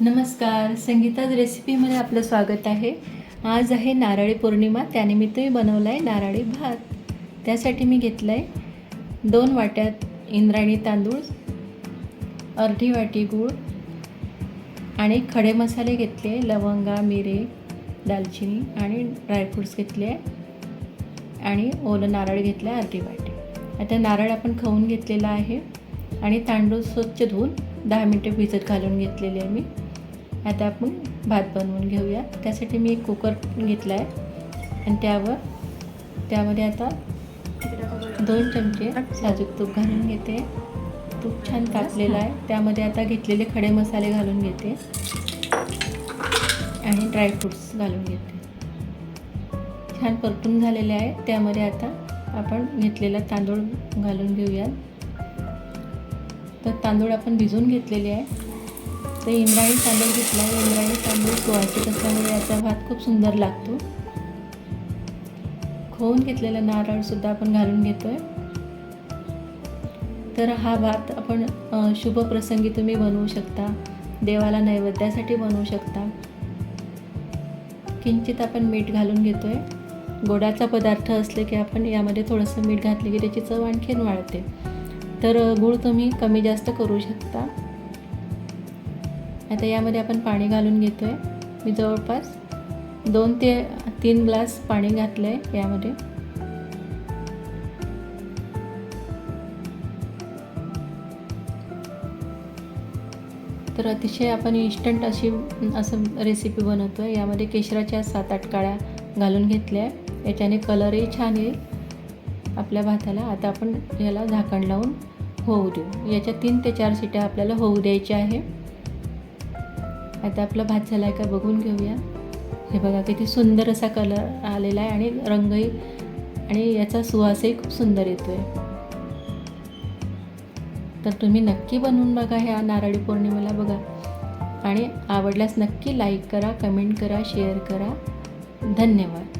नमस्कार. संगीताज रेसिपीमध्ये आपलं स्वागत आहे. आज आहे नारळी पौर्णिमा त्यानिमित्त मी बनवला आहे नारळी भात. त्यासाठी मी घेतलं आहे दोन वाट्यात इंद्रायणी तांदूळ अर्धी वाटी गूळ आणि खडे मसाले घेतले लवंगा मिरे दालचिनी आणि ड्रायफ्रूट्स घेतले आहे आणि ओलं नारळ घेतलं आहे अर्धी वाटी. आता नारळ आपण खाऊन घेतलेला आहे आणि तांदूळ स्वच्छ धुवून दहा मिनटं भिजत घालून घेतलेले आहे मी. आता आपण भात बनवून घेऊया. त्यासाठी मी एक कुकर घेतला आहे आणि त्यावर त्यामध्ये आता दोन चमचे साजूक तूप घालून घेते. तूप छान तापलेलं आहे. त्यामध्ये आता घेतलेले खडे मसाले घालून घेते. आणि ड्रायफ्रूट्स घालून घेते. छान परतून झालेले आहे. त्यामध्ये आता आपण घेतलेला तांदूळ घालून घेऊयात. तर तांदूळ आपण भिजवून घेतलेले आहे. तर इंद्रायणी तांदूळ घेतला इंद्रायणी तांदूळ सुवासिक असल्यामुळे याचा भात खूप सुंदर लागतो. खोवून घेतलेला नारळसुद्धा आपण घालून घेतो आहे तर हा भात आपण शुभ प्रसंगी तुम्ही बनवू शकता. देवाला नैवेद्यासाठी बनवू शकता. किंचित आपण मीठ घालून घेतो आहे गोडाचा पदार्थ असले की आपण यामध्ये थोडंसं मीठ घातले की त्याची चव आणखीन वाढते. तर गूळ तुम्ही कमी जास्त करू शकता. आता यामध्ये आपण पाणी घालून घेतो आहे मी जवळपास दोन ते तीन ग्लास पाणी घातलं आहे यामध्ये. तर अतिशय आपण इन्स्टंट अशी असं रेसिपी बनवतो आहे यामध्ये केशराच्या सात आठ काळ्या घालून घेतल्या आहे याच्याने कलरही छान येईल आपल्या भाताला. आता आपण याला झाकण लावून होऊ देऊ. याच्या तीन ते चार शिट्या आपल्याला होऊ द्यायच्या आहे. आता आपला भात झाला आहे का बघून घेऊया. हे बघा किती सुंदर असा कलर आलेला आहे आणि रंगही आणि याचा सुवासही खूप सुंदर येतो आहे तर तुम्ही नक्की बनवून बघा ह्या नारळी पौर्णिमेला बघा. आणि आवडल्यास नक्की लाईक करा कमेंट करा शेअर करा. धन्यवाद.